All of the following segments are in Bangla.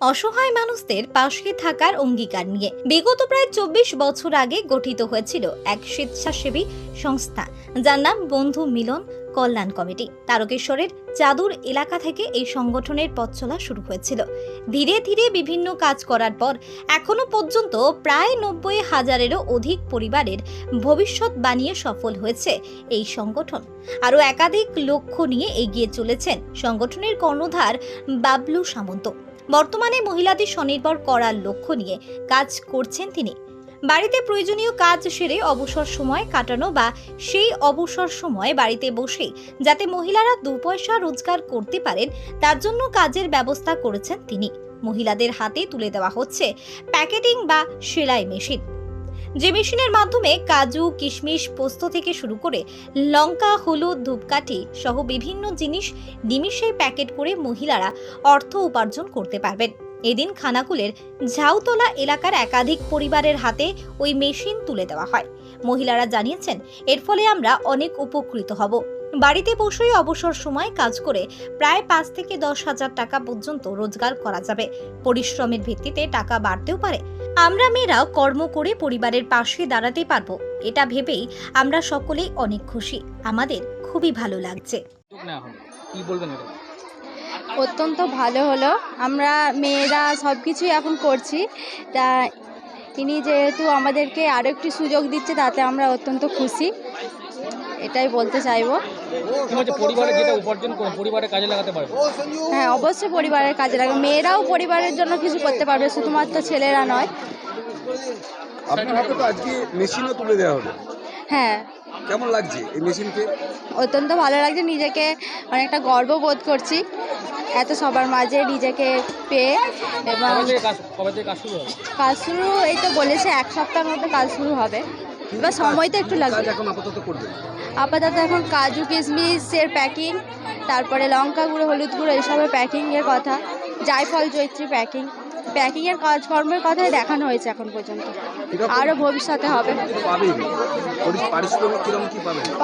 অসহায় মানুষদের পাশে থাকার অঙ্গীকার নিয়ে। বিগত প্রায় চব্বিশ বছর আগে গঠিত হয়েছিল এক স্বেচ্ছাসেবী সংস্থা। যার নাম বন্ধু মিলন কল্যাণ কমিটি। তারকেশ্বরের চাদুর এলাকা থেকে এই সংগঠনের পথ চলা শুরু হয়েছিল। ধীরে ধীরে বিভিন্ন কাজ করার পর এখনও পর্যন্ত প্রায় নব্বই হাজারেরও অধিক পরিবারের ভবিষ্যৎ বানিয়ে সফল হয়েছে এই সংগঠন। আরও একাধিক লক্ষ্য নিয়ে এগিয়ে চলেছেন সংগঠনের কর্ণধার বাবলু সামন্ত। বর্তমানে মহিলাদের স্বনির্ভর করার লক্ষ্য নিয়ে কাজ করছেন তিনি। বাড়িতে প্রয়োজনীয় কাজ সেরে অবসর সময় কাটানো বা সেই অবসর সময় বাড়িতে বসে যাতে মহিলারা দু পয়সা রোজগার করতে পারেন, তার জন্য কাজের ব্যবস্থা করেছেন তিনি। মহিলাদের হাতে তুলে দেওয়া হচ্ছে প্যাকেটিং বা সেলাই মেশিন। যে মেশিনের মাধ্যমে কাজু, কিশমিশ, পোস্ত থেকে শুরু করে লঙ্কা, হলুদ, ধূপকাঠি সহ বিভিন্ন জিনিস নিমিষেই প্যাকেট করে মহিলারা অর্থ উপার্জন করতে পারবেন। এদিন খানাকুলের ঝাউতলা এলাকার একাধিক পরিবারের হাতে ওই মেশিন তুলে দেওয়া হয়। মহিলারা জানিয়েছেন, এর ফলে আমরা অনেক উপকৃত হব। বাড়িতে বসেই অবসর সময় কাজ করে প্রায় পাঁচ থেকে দশ হাজার টাকা পর্যন্ত রোজগার করা যাবে। পরিশ্রমের ভিত্তিতে টাকা বাড়তেও পারে। আমরা মেয়েরাও কর্ম করে পরিবারের পাশে দাঁড়াতে পারব। এটা ভেবেই আমরা সকলেই অনেক খুশি। আমাদের খুবই ভালো লাগছে। কি বলবেন অত্যন্ত ভালো হলো। আমরা মেয়েরা সব কিছুই এখন করছি। তা তিনি যেহেতু আমাদেরকে আরও একটি সুযোগ দিচ্ছে তাতে আমরা অত্যন্ত খুশি। এটাই বলতে চাইব। কি হচ্ছে পরিবারে যেটা উপার্জন করে পরিবারে কাজে লাগাতে পারবে। হ্যাঁ অবশ্যই পরিবারের কাজে লাগে মেয়েরাও পরিবারের জন্য কিছু করতে পারবে শুধুমাত্র ছেলেরা নয়। আপনার হাতে তো আজকে মেশিনও তুলে দেওয়া হলো। হ্যাঁ কেমন লাগছে এই মেশিনকে? অত্যন্ত ভালো লাগছে নিজেকে অনেকটা গর্ব বোধ করছি। এত সবার মাঝে নিজেকে পেয়ে এবং কাজ কবে থেকে কাজ শুরু হবে? কাজ শুরু এই তো বলেছে এক সপ্তাহের মধ্যে কাজ শুরু হবে। এবার সময় তো একটু লাগবে। এখন আপাতত করবেন আপাতত এখন কাজু কিশমিশের প্যাকিং তারপরে লঙ্কা গুঁড়ো হলুদ গুঁড়ো এসবের প্যাকিংয়ের কথা। জায়ফল জৈত্রী প্যাকিং প্যাকিংয়ের কাজকর্মের কথাই দেখানো হয়েছে এখন পর্যন্ত। আরও ভবিষ্যতে হবে।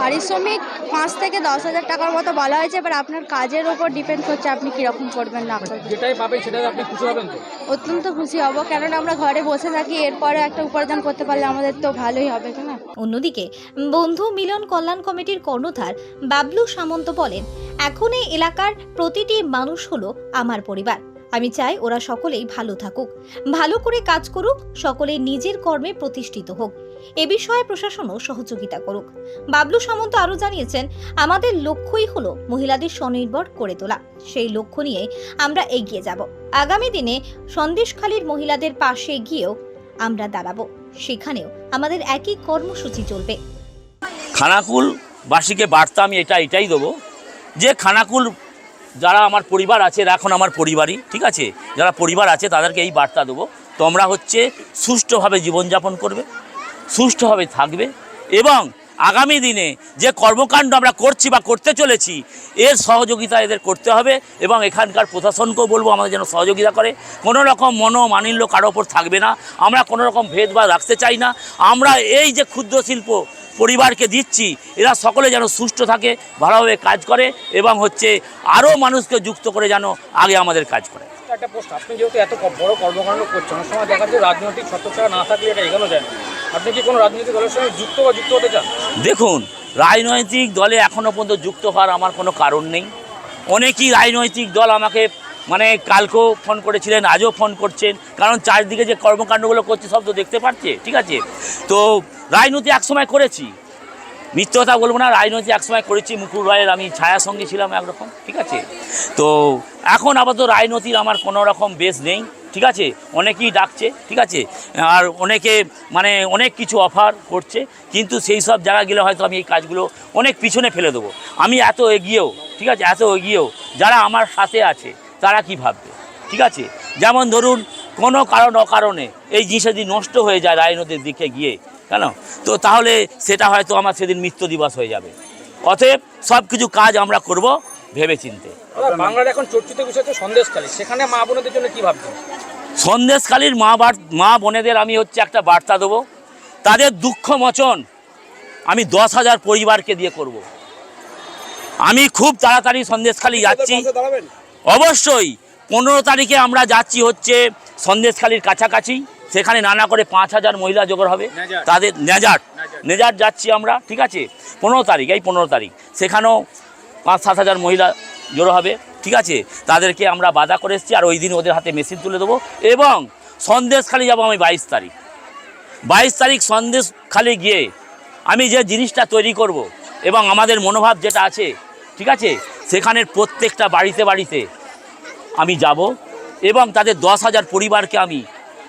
পারিশ্রমিক পাঁচ থেকে দশ হাজার টাকার মতো বলা হয়েছে এবার আপনার কাজের ওপর ডিপেন্ড করছে আপনি কীরকম করবেন না করবেন। যেটাই পাবেন সেটাই আপনি খুশি হবেন অত্যন্ত খুশি হব কেননা আমরা ঘরে বসে থাকি এরপরে একটা উপার্জন করতে পারলে আমাদের তো ভালোই হবে না? অন্যদিকে বন্ধু মিলন কল্যাণ কমিটির কর্ণধার বাবলু সামন্ত বলেন এখন এই এলাকার প্রতিটি মানুষ হলো আমার পরিবার। আমি চাই ওরা সকলেই ভালো থাকুক। ভালো করে কাজ করুক, সকলে নিজের কর্মে প্রতিষ্ঠিত হোক। এ বিষয়ে প্রশাসনও সহযোগিতা করুক। বাবলু সামন্ত আরও জানিয়েছেন, আমাদের লক্ষ্যই হলো মহিলাদের স্বনির্ভর করে তোলা। সেই লক্ষ্য নিয়ে আমরা এগিয়ে যাব। আগামী দিনে সন্দেশখালীর মহিলাদের পাশে গিয়েও আমরা দাঁড়াবো। সেখানেও আমাদের একই কর্মসূচি চলবে। খানাকুল বার্তা আমি এটা এটাই দেবো যে খানাকুল যারা আমার পরিবার আছে, এরা এখন আমার পরিবারই, ঠিক আছে? যারা পরিবার আছে, তাদেরকে এই বার্তা দেবো, তোমরা হচ্ছে সুষ্ঠুভাবে জীবনযাপন করবে, সুষ্ঠুভাবে থাকবে এবং আগামী দিনে যে কর্মকাণ্ড আমরা করছি বা করতে চলেছি, এর সহযোগিতা এদের করতে হবে এবং এখানকার প্রশাসনকেও বলব, আমাদের যেন সহযোগিতা করে। কোনো রকম মনোমানিল্য কারও ওপর থাকবে না। আমরা কোনো রকম ভেদভাব রাখতে চাই না। আমরা এই যে ক্ষুদ্র শিল্প পরিবারকে দিচ্ছি। এরা সকলে যেন সুষ্ঠু থাকে ভালোভাবে কাজ করে এবং হচ্ছে আরও মানুষকে যুক্ত করে যেন আগে আমাদের কাজ করে। একটা প্রশ্ন আপনি যেহেতু এত বড় কর্মকাণ্ড করছেন অনেক সময় দেখা যায় রাজনৈতিক ছত্রছাড়া না থাকলে এটা এগোনো যায় না। আপনি কি কোনো রাজনৈতিক দলের সঙ্গে যুক্ত বা যুক্ত হতে চান? দেখুন রাজনৈতিক দলে এখনও পর্যন্ত যুক্ত হওয়ার আমার কোনো কারণ নেই। অনেকেই রাজনৈতিক দল আমাকে মানে কালকেও ফোন করেছিলেন, আজও ফোন করছেন। কারণ চারদিকে যে কর্মকাণ্ডগুলো করছে, সব তো দেখতে পাচ্ছে ঠিক আছে? তো রাজনীতি একসময় করেছি। মিথ্য কথা বলব না, রাজনীতি একসময় করেছি। মুকুল রায়ের আমি ছায়া সঙ্গী ছিলাম একরকম, ঠিক আছে? তো এখন আপাতত রাজনীতির আমার কোনো রকম বেশ নেই, ঠিক আছে? অনেকেই ডাকছে, ঠিক আছে? আর অনেকে মানে অনেক কিছু অফার করছে, কিন্তু সেই সব জায়গা গেলে হয়তো আমি এই কাজগুলো অনেক পিছনে ফেলে দেবো। আমি এত এগিয়েও, ঠিক আছে? এত এগিয়েও যারা আমার সাথে আছে তারা কি ভাববে? ঠিক আছে? যেমন ধরুন কোনো কারণ অকারণে এই জিনিস যদি নষ্ট হয়ে যায় রায় নদীর দিকে গিয়ে কেন? তো তাহলে সেটা হয়তো আমার সেদিন মৃত্যু দিবস হয়ে যাবে। অতএব সব কিছু কাজ আমরা করব ভেবে চিনতে বাংলার এখন চর্চিত বিষয় হচ্ছে সন্দেশখালী। সেখানে মা বোনদের জন্য কি ভাবছেন? সন্দেশখালীর মা মা বোনেদের আমি হচ্ছে একটা বার্তা দেবো। তাদের দুঃখ মোচন আমি দশ হাজার পরিবারকে দিয়ে করব। আমি খুব তাড়াতাড়ি সন্দেশখালী যাচ্ছি। অবশ্যই পনেরো তারিখে আমরা যাচ্ছি হচ্ছে সন্দেশখালির কাছাকাছি। সেখানে নানা করে পাঁচ হাজার মহিলা জোগাড় হবে। তাদের নেজাট। নেজার। নেজাট যাচ্ছি আমরা ঠিক আছে? পনেরো তারিখ এই পনেরো তারিখ। সেখানেও পাঁচ সাত হাজার মহিলা জড়ো হবে ঠিক আছে? তাদেরকে আমরা বাধা করে এসেছি আর ওই দিন ওদের হাতে মেশিন তুলে দেবো। এবং সন্দেশখালি যাব আমি বাইশ তারিখ। বাইশ তারিখ সন্দেশখালি গিয়ে আমি যে জিনিসটা তৈরি করব এবং আমাদের মনোভাব যেটা আছে ঠিক আছে? সেখানের প্রত্যেকটা বাড়িতে বাড়িতে আমি যাব এবং তাদের দশ হাজার পরিবারকে আমি,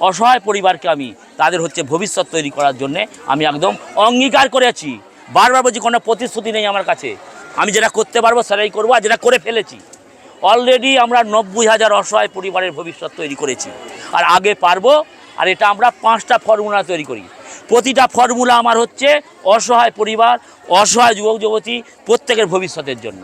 অসহায় পরিবারকে আমি, তাদের হচ্ছে ভবিষ্যৎ তৈরি করার জন্যে আমি একদম অঙ্গীকার করেছি বারবার বলছি, কোনো প্রতিশ্রুতি নেই আমার কাছে। আমি যেটা করতে পারব সেটাই করব আর যেটা করে ফেলেছি। অলরেডি আমরা নব্বই হাজার অসহায় পরিবারের ভবিষ্যৎ তৈরি করেছি। আর আগে পারব, আর এটা আমরা পাঁচটা ফর্মুলা তৈরি করি। প্রতিটা ফর্মুলা আমার হচ্ছে অসহায় পরিবার, অসহায় যুবক যুবতী প্রত্যেকের ভবিষ্যতের জন্য।